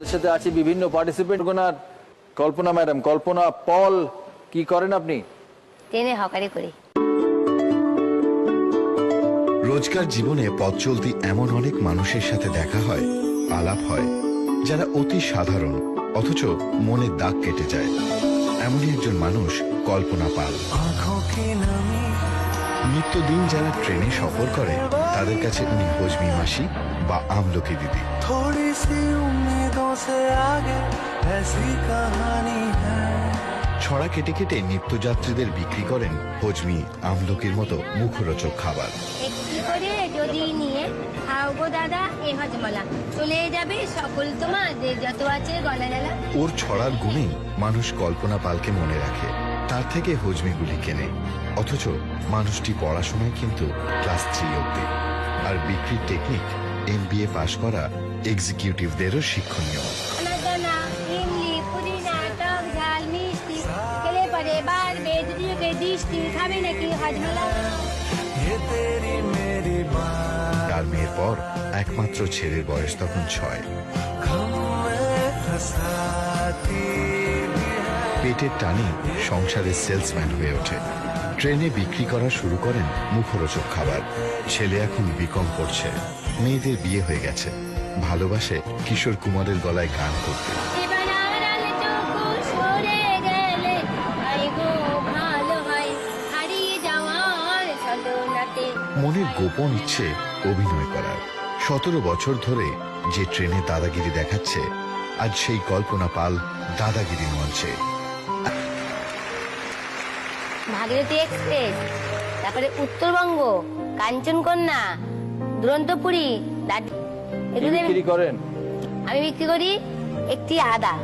আমাদের সাথে আছে বিভিন্ন পার্টিসিপেন্ট গোনার কল্পনা ম্যাডাম কল্পনা পল কি করেন আপনি? ট্রেনে হকারি করি। রোজকার জীবনে পথ চলতি এমন অনেক মানুষের সাথে দেখা হয় আলাপ হয় যারা অতি সাধারণ অথচ মনের দাগ কেটে যায়। এমনই একজন মানুষ কল্পনা পাল। নিত্যদিন যারা ট্রেনে সফর করে তাদের কাছে উনি হজমি মাসি বা আমলকি দিদি। थोड़ी सी उम्मीदों से आगे ऐसी कहानी है ছড়া কেটে কেটে নিত্যযাত্রীদের বিক্রি করেন হজমি আমলকির মতো মুখরোচক খাবার একটি করে যদি নিয়ে খাও গো দাদা এ হজমলা চলে যাবে সকল তোমার যে যত আছে গলা জ্বালা ওর ছড়ার গুণেই মানুষ কল্পনা পালকে মনে রাখে তার থেকে হজমিগুলি কেনে অথচ মানুষটি পড়াশোনায় কিন্তু ক্লাস থ্রি অব্দি আর বিক্রির টেকনিক এমবিএ পাশ করা এক্সিকিউটিভদেরও শিক্ষণীয়। মেয়ের পর একমাত্র ছেলের বয়স তখন ছয়। পেটের টানে সংসারের সেলসম্যান হয়ে ওঠে। ট্রেনে বিক্রি করা শুরু করেন মুখরোচক খাবার। ছেলে এখন বিকম করছে। মেয়েদের বিয়ে হয়ে গেছে। ভালোবাসে কিশোর কুমারের গলায় গান করতে। মনের গোপন ইচ্ছে অভিনয় করার। সতেরো বছর ধরে যে ট্রেনে দাদাগিরি দেখাচ্ছে, আজ সেই কল্পনা পাল দাদাগিরির মঞ্চে। ভাগীরথী এক্সপ্রেস, তারপরে উত্তরবঙ্গ, কাঞ্চনকন্যা দুরন্তপুরী বিক্রি করেন? আমি বিক্রি করি একটি আদা।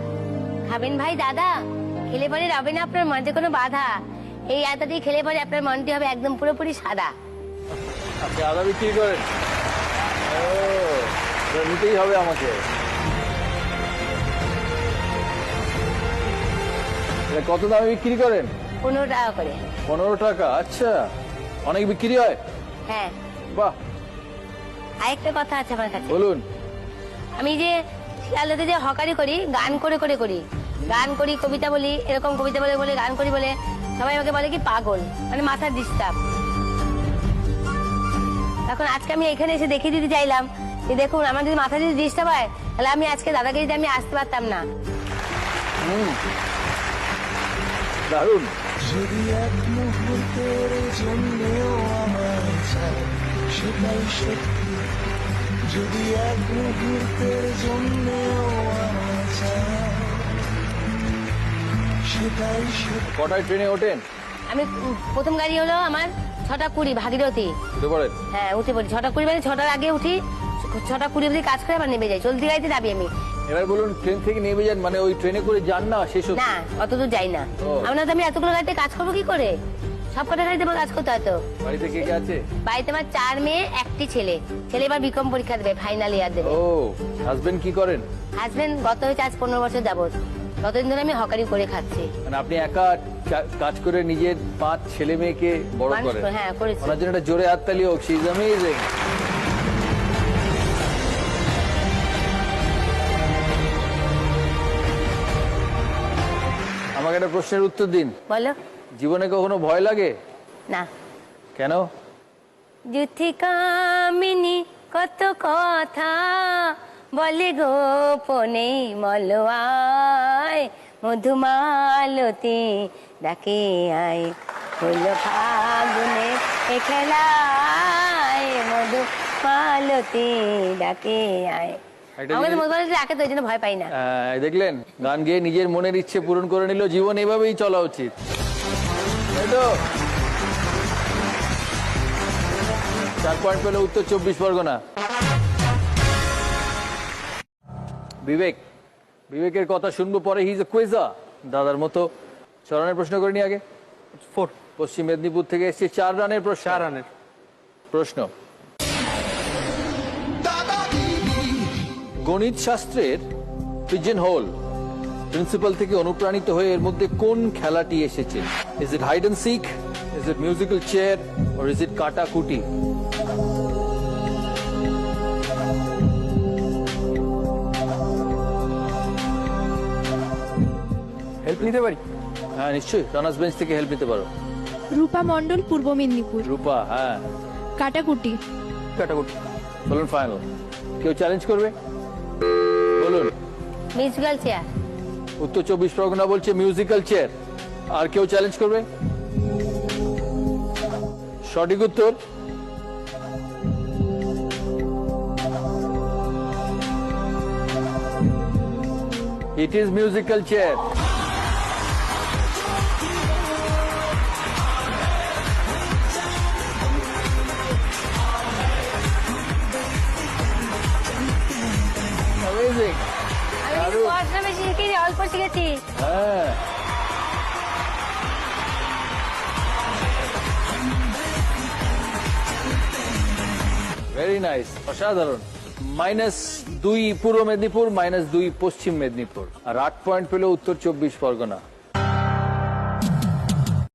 খাবেন ভাই দাদা খেলে পরে রবে না আপনার মধ্যে কোনো বাধা। এই আদা দিয়ে খেলে পরে আপনার মনটি হবে একদম পুরোপুরি সাদা। আপনি আদা বিক্রি করেন? ও নিতেই হবে আমাকে। কত দামে বিক্রি করেন? পনেরো টাকা করে। পনেরো টাকা আচ্ছা। অনেক বিক্রি হয়? হ্যাঁ। বাহ আরেকটা কথা আছে আমার কাছে। বলুন। আমি যে শিয়ালদাতে যে হকারি করি গান করে করে করি গান করি কবিতা বলি এরকম কবিতা বলে বলে গান করি বলে সবাই আমাকে বলে কি পাগল মানে মাথার ডিস্টার্ব এখন আজকে আমি এখানে এসে দেখিয়ে দিতে চাইলাম যে দেখুন আমার যদি মাথা যদি ডিস্টার্ব হয় তাহলে আমি আজকে দাদাগিরিতে আমি আসতে পারতাম না। দারুণ। যদি এক মুহূর্তের জন্যেও আমার চাই সেটাই সত্যি। যদি এক মুহূর্তের জন্যেও আমার চাই সেটাই সত্যি। কটায় ট্রেনে ওঠেন? আমি উম, প্রথম গাড়ি হলো আমার ছটা কুড়ি ভাগীরথী। উঠে পড়েন? হ্যাঁ উঠে পড়ি। ছটা কুড়ি মানে ছটার আগে উঠি ছটা কুড়ি অবধি কাজ করে আবার নেমে যাই। চলতি গাড়িতে যাবি আমি। এবার বলুন ট্রেন থেকে নেমে যান মানে ওই ট্রেনে করে যান না শেষ না অত দূর যাই না। ও। আমি না তো আমি এতগুলো গাড়িতে কাজ করব কি করে? সব কটা গাড়িতে কাজ করতে হয়তো বাড়িতে কে কে আছে? বাড়িতে আমার চার মেয়ে একটি ছেলে। ছেলে এবার বিকম পরীক্ষা দেবে ফাইনাল ইয়ার দেবে। ও হাজবেন্ড কি করেন? হাজবেন্ড গত হয়েছে আজ পনেরো বছর যাবত ততদিন ধরে আমি হকারি করে খাচ্ছি। মানে আপনি একা কাজ করে নিজের পাঁচ ছেলে মেয়েকে বড় করেন? হ্যাঁ, করেছি। ওনার জন্য একটা জোরে হাততালি হোক শি ইজ অ্যামেজিং আমাকে একটা প্রশ্নের উত্তর দিন। বলো। জীবনে কখনো ভয় লাগে? না। কেন? কামিনী কত কথা বলে গোপনে মলোয়ায় মধুমালতি ডাকে আয় হলো ফাগুনে এ খেলায় মধু মালতি ডাকে আয়। একটা আমাদের মধুমালতি ডাকে তো ওই জন্য ভয় পাই না। দেখলেন গান গেয়ে নিজের মনের ইচ্ছে পূরণ করে নিল জীবন এভাবেই চলা উচিত। চার পয়েন্ট পেল উত্তর চব্বিশ পরগনা। বিবেক বিবেকের কথা শুনব পরে হিজ এ কুইজা দাদার মতো চরণের প্রশ্ন করে নি আগে। ফোর পশ্চিম মেদিনীপুর থেকে এসছে চার রানের প্রশ্ন। চার রানের। প্রশ্ন। গণিত শাস্ত্রের পিজন হোল প্রিন্সিপাল থেকে অনুপ্রাণিত হয়ে এর মধ্যে কোন খেলাটি এসেছে? Is it hide and seek is it musical chair or is it কাটাকুটি? নিতে পারি? হ্যাঁ নিশ্চয়ই। রানার্স বেঞ্চ থেকে হেল্প নিতে পারো। রূপা মণ্ডল পূর্ব মেদিনীপুর। রূপা হ্যাঁ। কাটাকুটি। কাটাকুটি। বলুন ফাইনাল কেউ চ্যালেঞ্জ করবে? বলুন। মিউজিক্যাল চেয়ার উত্তর চব্বিশ পরগনা বলছে মিউজিক্যাল চেয়ার আর কেউ চ্যালেঞ্জ করবে? সঠিক উত্তর? It is musical chair Amazing. আমি পড়াশোনা বেশি শিখিনি অল্প শিখেছি। হ্যাঁ। ভেরি নাইস অসাধারণ। মাইনাস দুই পূর্ব মেদিনীপুর মাইনাস দুই পশ্চিম মেদিনীপুর। আর আট পয়েন্ট পেল উত্তর চব্বিশ পরগনা।